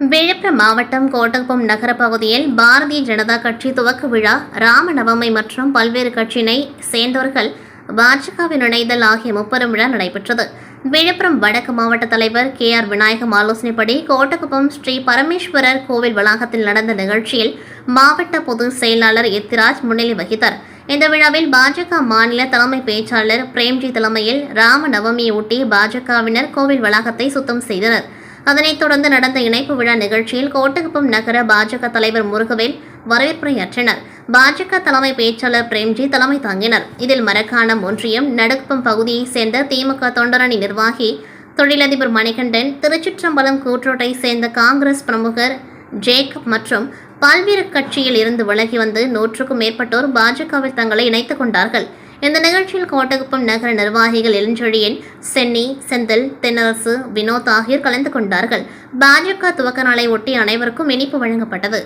விழுப்புரம் மாவட்டம் கோட்டகுப்பம் நகர பகுதியில் பாரதிய ஜனதா கட்சி துவக்க விழா ராமநவமி மற்றும் பல்வேறு கட்சியினை சேர்ந்தவர்கள் பாஜகவின் இணைதல் ஆகிய முப்பெரும் விழா நடைபெற்றது. விழுப்புரம் வடக்கு மாவட்ட தலைவர் கே ஆர் விநாயகம் ஆலோசனைப்படி கோட்டக்குப்பம் ஸ்ரீ பரமேஸ்வரர் கோவில் வளாகத்தில் நடந்த நிகழ்ச்சியில் மாவட்ட பொதுச் செயலாளர் எத்திராஜ் முன்னிலை வகித்தார். இந்த விழாவில் பாஜக மாநில தலைமை பேச்சாளர் பிரேம்ஜி தலைமையில் ராம நவமியொட்டி பாஜகவினர் கோவில் வளாகத்தை சுத்தம் செய்தனர். அதனைத் தொடர்ந்து நடந்த இணைப்பு விழா நிகழ்ச்சியில் கோட்டகுப்பம் நகர பாஜக தலைவர் முருகவேல் வரவேற்புரையாற்றினர். பாஜக தலைமை பேச்சாளர் பிரேம்ஜி தலைமை தாங்கினர். இதில் மரக்காணம் ஒன்றியம் நடுக்குப்பம் பகுதியைச் சேர்ந்த திமுக தொண்டரணி நிர்வாகி தொழிலதிபர் மணிகண்டன் திருச்சிற்றம்பலம் கூற்றோட்டை சேர்ந்த காங்கிரஸ் பிரமுகர் ஜேக்கப் மற்றும் பல்வேறு கட்சியில் இருந்து விலகி வந்து நூற்றுக்கும் மேற்பட்டோர் பாஜகவில் தங்களை இணைத்துக் கொண்டார்கள். இந்த நிகழ்ச்சியில் கோட்டகுப்பம் நகர நிர்வாகிகள் இளஞ்சொழியன் சென்னி செந்தில் தென்னரசு வினோத் ஆகியோர் கலந்து கொண்டார்கள். பாஜக துவக்க நாளை ஒட்டி அனைவருக்கும் இனிப்பு வழங்கப்பட்டது.